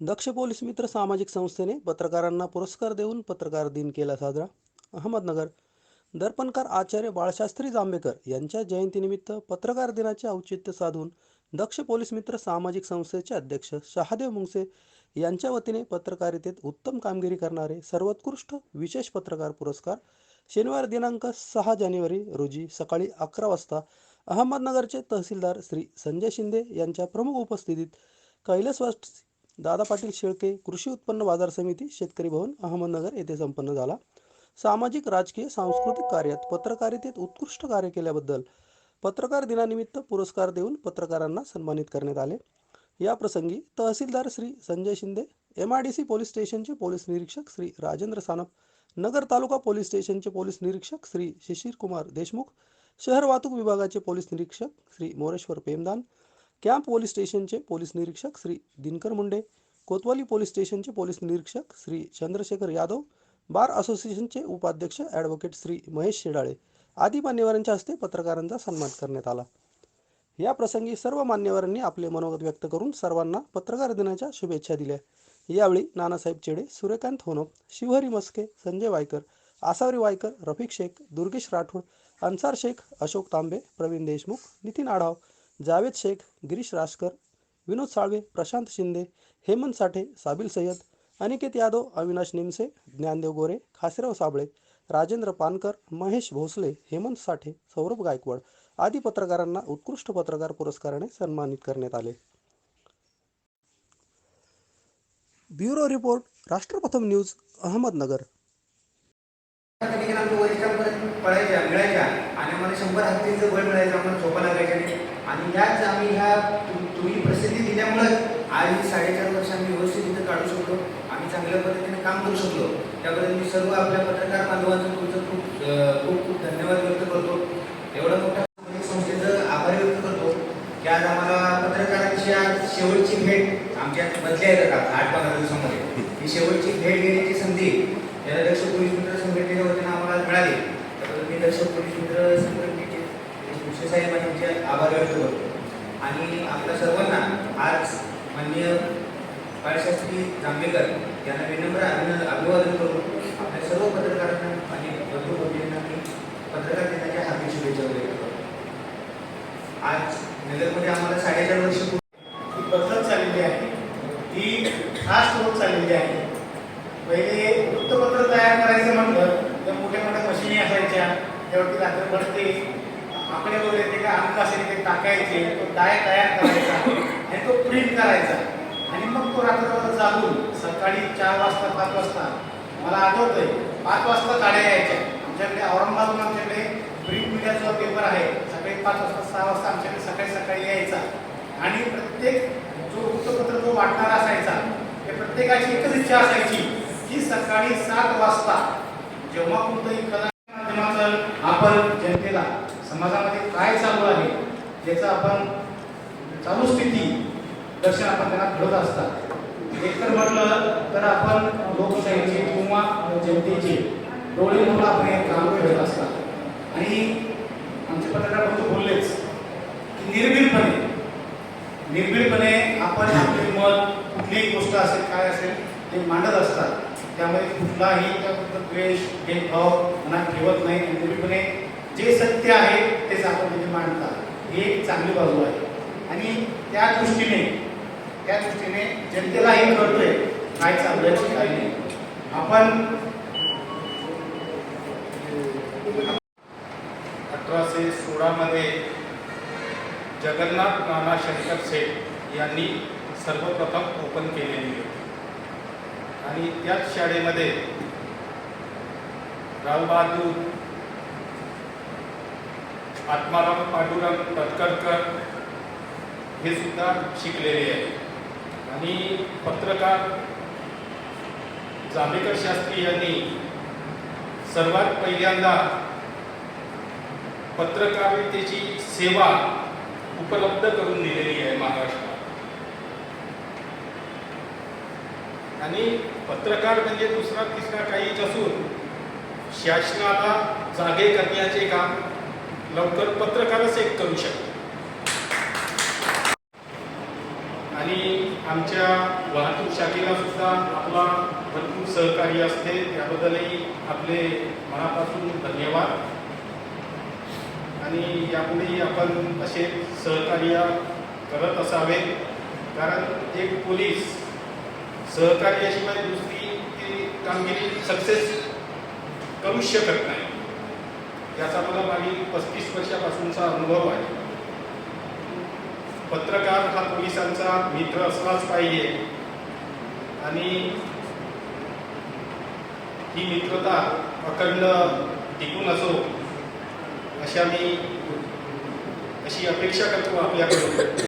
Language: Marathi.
दक्ष पोलीस मित्र सामाजिक संस्थेने पत्रकारांना पुरस्कार देऊन पत्रकार दिन केला साजरा. अहमदनगर. दर्पणकार आचार्य बाळशास्त्री जांभेकर यांच्या जयंतीनिमित्त पत्रकार दिनाचे औचित्य साधून दक्ष पोलीस मित्र सामाजिक संस्थेचे अध्यक्ष शहादेव मुंगसे यांच्या वतीने पत्रकारितेत उत्तम कामगिरी करणारे सर्वोत्कृष्ट विशेष पत्रकार पुरस्कार शनिवार दिनांक सहा जानेवारी रोजी सकाळी अकरा वाजता अहमदनगरचे तहसीलदार श्री संजय शिंदे यांच्या प्रमुख उपस्थितीत कैलासवासी दादा पाटील शेळके कृषी उत्पन्न बाजार समिती शेतकरी भवन अहमदनगर येथे संपन्न झाला. सामाजिक राजकीय सांस्कृतिक कार्यात पत्रकारितेत उत्कृष्ट कार्य केल्याबद्दल पत्रकार दिनानिमित्त पुरस्कार देऊन पत्रकारांना सन्मानित करण्यात आले. या प्रसंगी तहसीलदार Shri Sanjay Shinde M I D C police स्टेशनचे पोलीस निरीक्षक श्री राजेंद्र सानप नगर तालुका पोलीस स्टेशनचे पोलीस निरीक्षक श्री शिशिर कुमार देशमुख शहर वाहतूक विभागाचे पोलीस निरीक्षक श्री मोरेश्वर पेमदान कॅम्प पोलीस स्टेशनचे पोलीस निरीक्षक श्री दिनकर मुंडे कोतवाली पोलीस स्टेशनचे पोलीस निरीक्षक श्री चंद्रशेखर यादव बार असोसिएशनचे उपाध्यक्ष ॲडव्होकेट श्री महेश शेडाळे आदी मान्यवरांच्या हस्ते पत्रकारांचा सन्मान करण्यात आला. या प्रसंगी सर्व मान्यवरांनी आपले मनोगत व्यक्त करून सर्वांना पत्रकार दिनाच्या शुभेच्छा दिल्या. यावेळी नानासाहेब चेडे सूर्यकांत होनप शिवहरी मस्के संजय वायकर आसावरी वायकर रफिक शेख दुर्गेश राठोड अन्सार शेख अशोक तांबे प्रवीण देशमुख नितीन आढाव जावेद शेख गिरीश राजकर विनोद साळवे प्रशांत शिंदे हेमंत साठे साबिल सय्यद अनिकेत यादव अविनाश निमसे ज्ञानदेव गोरे खासेराव साबळे राजेंद्र पानकर महेश भोसले हेमंत साठे सौरभ गायकवाड आदी पत्रकारांना उत्कृष्ट पत्रकार पुरस्काराने सन्मानित करण्यात आले. Bureau report Rashtrapratham news Ahmednagar. मिळायच्या आणि आम्हाला शंभर हत्तीचं बळ मिळायचं आम्हाला झोपा लागायच्या आणि ह्याच आम्ही ह्या तुम्ही प्रसिद्धी दिल्यामुळंच आज साडेचार वर्ष आम्ही व्यवस्थित इथं काढू शकलो. आम्ही चांगल्या पद्धतीने काम करू शकलो. त्याबद्दल मी सर्व आपल्या पत्रकार बांधवांचं तुमचं खूप खूप खूप धन्यवाद व्यक्त करतो. एवढं मोठ्या संस्थेचं आभार व्यक्त करतो की आज आम्हाला पत्रकारांची आज शेवटची भेट आमच्या बदल्या आहेत आठ पंधरा दिवसामध्ये. ही शेवटची भेट घेण्याची संधी या दक्ष पोलीस मित्र संघटनेच्या वतीनं आम्हाला आज मिळाली त्याबद्दल मी दक्ष पोलीस मित्र संघटनेचे मुक्षे साहेब यांचे आभार व्यक्त करतो आणि आपल्या सर्वांना आज माननीय बाळशास्त्री जांभेकर यांना विनम्र अभिनंद अभिवादन करून आपल्या सर्व पत्रकारांना आणि बंधुभगिनींना मी पत्रकार दिनाच्या हार्दिक शुभेच्छा व्यक्त करतो. आज नगरमध्ये आम्हाला साडेचार वर्ष ही बदलत चाललेली आहे. ती फास्ट होत चाललेली आहे. पहिले वृत्तपत्र तयार करायचं म्हटलं तर मोठ्या मोठ्या मशिनी असायच्या. त्यावरती रात्र ते आकडे वगैरे ते काय अंक असेल ते टाकायचे तो डाय तयार करायचा आणि तो प्रिंट करायचा. आणि मग तो रात्रभर चालून सकाळी चार वाजता पाच वाजता मला आठवतंय पाच वाजता गाड्या यायच्या. आमच्याकडे औरंगाबाद आमच्याकडे प्रिंट मीडियाचा पेपर आहे. सकाळी पाच वाजता सहा वाजता आमच्याकडे सकाळी सकाळी यायचा. आणि प्रत्येक जो वृत्तपत्र जो वाटणारा असायचा ते प्रत्येकाची एकच इच्छा असायची की सकाळी सात वाजता जेव्हा कोणतंही कला माध्यमाचं आपण जनतेला समाजामध्ये काय चालू आहे याचा आपण चालू स्थिती दर्शन आपण त्यांना घडत असतात. एक तर म्हटलं तर आपण लोकशाहीचे किंवा जनतेचे डोळे म्हणून आपण हे काम करत असतात. आणि आमचे पत्रकार बंधू बोललेच की निर्भीडपणे निर्भीडपणे आपण आपले मत कुठलीही गोष्ट असेल काय असेल ते मांडत असतात. त्यामुळे कुठलाही त्याबद्दल द्वेष भेदभाव मनात ठेवत नाही. आणि निर्भीडपणे जे सत्य आहे तेच आपण तिथे मांडतात. ही एक चांगली बाजू आहे. आणि त्या दृष्टीने त्या दृष्टीने जनतेलाही कळतोय काय चाललंय काय नाही. आपण अठराशे सोळामध्ये जगन्नाथ नाना शंकर सेठ यांनी सर्वप्रथम ओपन केलेली होती आणि त्याच शाळेमध्ये रावबहादूर आत्माराम पांडुरंग तटकरकर हे सुद्धा शिकलेले आहेत. आणि पत्रकार जांभेकर शास्त्री यांनी सर्वात पहिल्यांदा पत्रकारितेची सेवा उपलब्ध करून दिलेली आहे महाराष्ट्रात. आणि पत्रकार म्हणजे दुसरा तिसरा काहीच असून शासनाला जागे करण्याचे काम लवकर पत्रकारच एक करू शकतो. आणि आमच्या वाहतूक शाखेला सुद्धा आपला भरपूर सहकार्य असते. त्याबद्दलही आपले मनापासून धन्यवाद. आणि यापुढेही आपण असे सहकार्य करत असावे. कारण एक पोलीस सहकार्याशिवाय दुसरी ती कामगिरी सक्सेस करूच शकत नाही. याचा मला मागील पस्तीस वर्षापासूनचा अनुभव आहे. पत्रकार हा पोलिसांचा मित्र असलाच पाहिजे. आणि ही मित्रता अखंड टिकून असो अशा मी अशी अपेक्षा करतो आपल्याकडून.